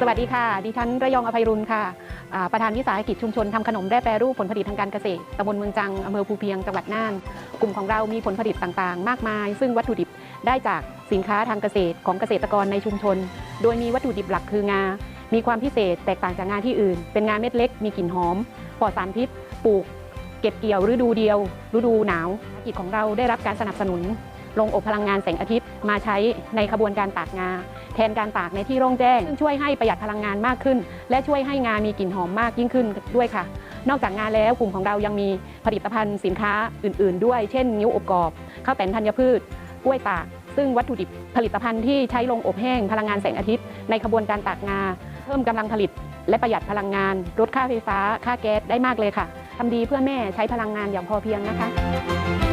สวัสดีค่ะ ดิฉันระยองอภัยรุณค่ะประธานวิสาหกิจชุมชนทำขนมแร่แปรรูปผลผลิตทางการเกษตรตำบลเมืองจังอำเภอภูเพียงจังหวัดน่าน กลุ่มของเรามีผลผลิตต่างๆ มากมาย ซึ่งวัตถุดิบได้จากสินค้าทางเกษตรของเกษตรกรในชุมชน โดยมีวัตถุดิบหลักคืองา มีความพิเศษแตกต่างจากงาที่อื่น เป็นงาเม็ดเล็ก มีกลิ่นหอม ปลอดสารพิษ ปลูก เก็บเกี่ยวฤดูเดียว ฤดูหนาว กิจของเราได้รับการสนับสนุน โรงอบพลังงานแสงอาทิตย์มาใช้ในขบวนการตากงา แทนการตากในที่โล่งแจ้งซึ่งช่วยให้ประหยัดพลังงานมากขึ้น และช่วยให้งามีกลิ่นหอมมากยิ่งขึ้นด้วยค่ะ นอกจากงาแล้วกลุ่มของเรายังมีผลิตภัณฑ์สินค้าอื่น ๆ ด้วย เช่นนิ้วอบกรอบข้าวแตนธัญพืชกล้วยตาก ซึ่งวัตถุดิบผลิตภัณฑ์ที่ใช้ลงอบแห้งพลังงานแสงอาทิตย์ในขบวนการตากงา เพิ่มกำลังผลิต และประหยัดพลังงานลดค่าไฟฟ้า ค่าแก๊สได้มากเลยค่ะทำดีเพื่อแม่ใช้พลังงานอย่างพอเพียงนะคะ